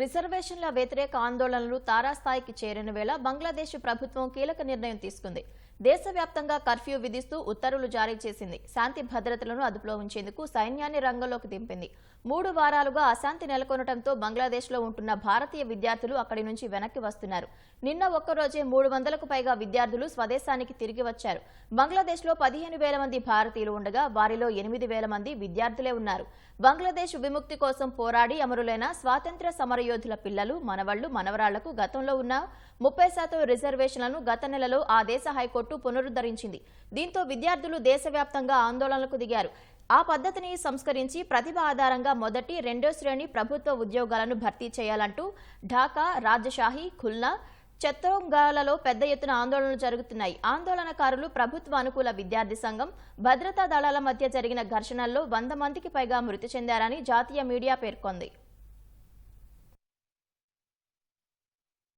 రిజర్వేషన్ల వ్యతిరేక ఆందోళనలు తారాస్థాయికి చేరిన వేళ బంగ్లాదేశ్ ప్రభుత్వం కీలక నిర్ణయం తీసుకుంది. దేశవ్యాప్తంగా కర్ఫ్యూ విధిస్తూ ఉత్తర్వులు జారీ చేసింది. శాంతి భద్రతలను అదుపులో ఉంచేందుకు సైన్యాన్ని రంగంలోకి దింపింది. మూడు వారాలుగా అశాంతి నెలకొనడంతో బంగ్లాదేశ్లో ఉంటున్న భారతీయ విద్యార్థులు అక్కడి నుంచి వెనక్కి వస్తున్నారు. నిన్న ఒక్కరోజే మూడు వందలకు పైగా విద్యార్థులు స్వదేశానికి తిరిగి వచ్చారు. బంగ్లాదేశ్లో పదిహేను వేల మంది భారతీయులు ఉండగా వారిలో ఎనిమిది వేల మంది విద్యార్థులే ఉన్నారు. బంగ్లాదేశ్ విముక్తి కోసం పోరాడి అమరులైన స్వాతంత్ర్య సమర యోధుల పిల్లలు మనవళ్ళు మనవరాళ్ళకు గతంలో ఉన్న ముప్పై శాతం రిజర్వేషన్లను గత నెలలో ఆ దేశ హైకోర్టు పునరుద్ధరించింది. దీంతో విద్యార్థులు దేశవ్యాప్తంగా ఆందోళనలకు దిగారు. ఆ పద్ధతిని సంస్కరించి ప్రతిభ ఆధారంగా మొదటి రెండో శ్రేణి ప్రభుత్వ ఉద్యోగాలను భర్తీ చేయాలంటూ ఢాకా రాజషాహి ఖుల్నా చత్తోంగాలలో పెద్ద ఎత్తున ఆందోళనలు జరుగుతున్నాయి. ఆందోళనకారులు ప్రభుత్వ అనుకూల విద్యార్థి సంఘం భద్రతా దళాల మధ్య జరిగిన ఘర్షణల్లో వంద మందికి పైగా మృతి చెందారని జాతీయ మీడియా పేర్కొంది.